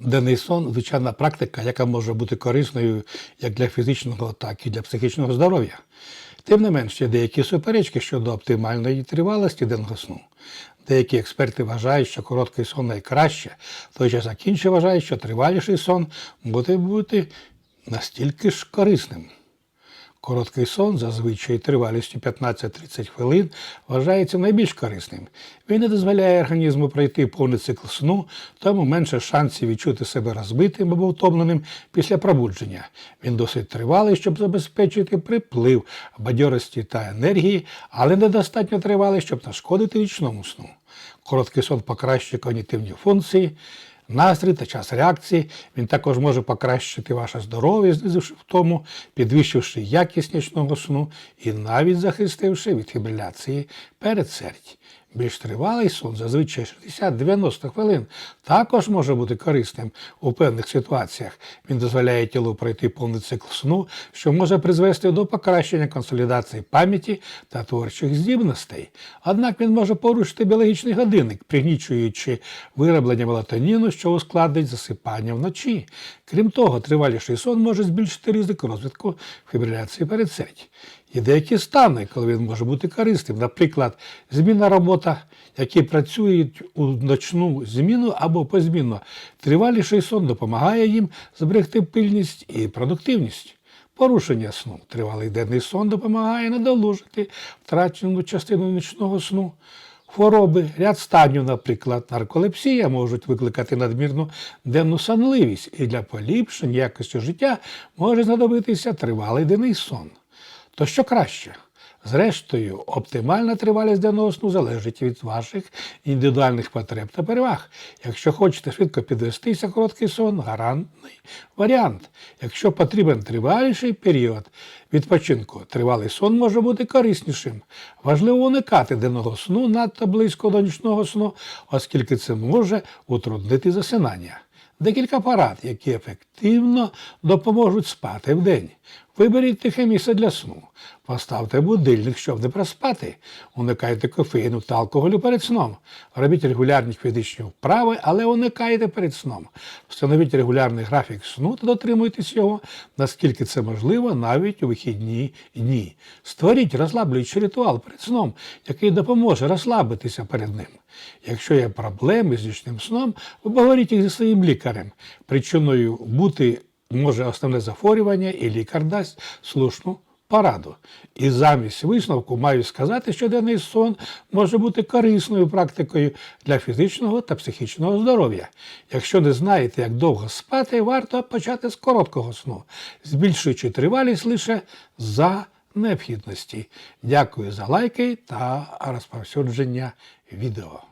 Денний сон звичайна практика, яка може бути корисною як для фізичного, так і для психічного здоров'я. Тим не менш, є деякі суперечки щодо оптимальної тривалості денного сну. Деякі експерти вважають, що короткий сон найкраще, в той час як інші вважають, що триваліший сон буде бути настільки ж корисним. Короткий сон, зазвичай тривалістю 15-30 хвилин, вважається найбільш корисним. Він не дозволяє організму пройти повний цикл сну, тому менше шансів відчути себе розбитим або втомленим після пробудження. Він досить тривалий, щоб забезпечити приплив бадьорості та енергії, але недостатньо тривалий, щоб нашкодити вічному сну. Короткий сон покращує когнітивні функції, настрій та час реакції. Він також може покращити ваше здоров'я, знизивши втому, підвищивши якість нічного сну і навіть захистивши від фібриляції передсердь. Більш тривалий сон, зазвичай 60-90 хвилин, також може бути корисним у певних ситуаціях. Він дозволяє тілу пройти повний цикл сну, що може призвести до покращення консолідації пам'яті та творчих здібностей. Однак він може порушити біологічний годинник, пригнічуючи вироблення мелатоніну, що ускладнить засипання вночі. Крім того, триваліший сон може збільшити ризик розвитку фібриляції передсердь. Є деякі стани, коли він може бути корисним. Наприклад, змінна робота, які працюють у ночну зміну або позмінно. Триваліший сон допомагає їм зберегти пильність і продуктивність. Порушення сну. Тривалий денний сон допомагає надолужити втрачену частину нічного сну. Хвороби, ряд станів, наприклад, нарколепсія, можуть викликати надмірну денну сонливість, і для поліпшення якості життя може знадобитися тривалий денний сон. То що краще? Зрештою, оптимальна тривалість денного сну залежить від ваших індивідуальних потреб та переваг. Якщо хочете швидко підвестися, короткий сон гарантний варіант. Якщо потрібен триваліший період відпочинку, тривалий сон може бути кориснішим. Важливо уникати денного сну надто близько до нічного сну, оскільки це може утруднити засинання. Декілька порад, які ефективно допоможуть спати вдень. Виберіть тихе місце для сну. Поставте будильник, щоб не проспати. Уникайте кофеїну та алкоголю перед сном. Робіть регулярні фізичні вправи, але уникайте перед сном. Встановіть регулярний графік сну та дотримуйтесь його, наскільки це можливо, навіть у вихідні дні. Створіть розслаблюючий ритуал перед сном, який допоможе розслабитися перед ним. Якщо є проблеми з нічним сном, обговоріть їх зі своїм лікарем. Причиною бути може основне захворювання, і лікар дасть слушну пораду. І замість висновку маю сказати, що денний сон може бути корисною практикою для фізичного та психічного здоров'я. Якщо не знаєте, як довго спати, варто почати з короткого сну, збільшуючи тривалість лише за необхідності. Дякую за лайки та розповсюдження відео.